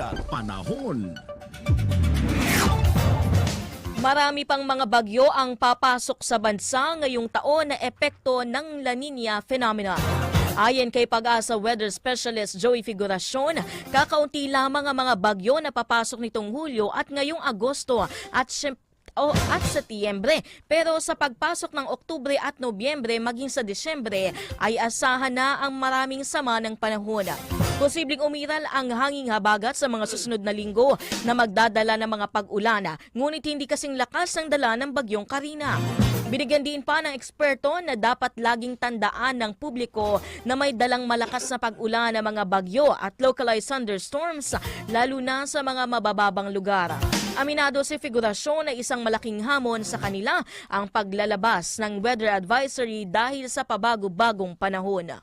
ulat panahon. Marami pang mga bagyo ang papasok sa bansa ngayong taon na epekto ng La Nina phenomenon. Ayon kay Pag-asa Weather Specialist Joey Figuracion, kakaunti lamang ang mga bagyo na papasok nitong Hulyo at ngayong Agosto at o at Setyembre. Pero sa pagpasok ng Oktubre at Nobyembre maging sa Disyembre ay asahan na ang maraming sama ng panahon. Posibleng umiral ang hanging habagat sa mga susunod na linggo na magdadala ng mga pag-ulan, ngunit hindi kasing lakas ang dala ng bagyong Karina. Binigyan din pa ng eksperto na dapat laging tandaan ng publiko na may dalang malakas na pag-ulan ng mga bagyo at localized thunderstorms lalo na sa mga mabababang lugar. Aminado si figurasyon na isang malaking hamon sa kanila ang paglalabas ng weather advisory dahil sa pabago-bagong panahon.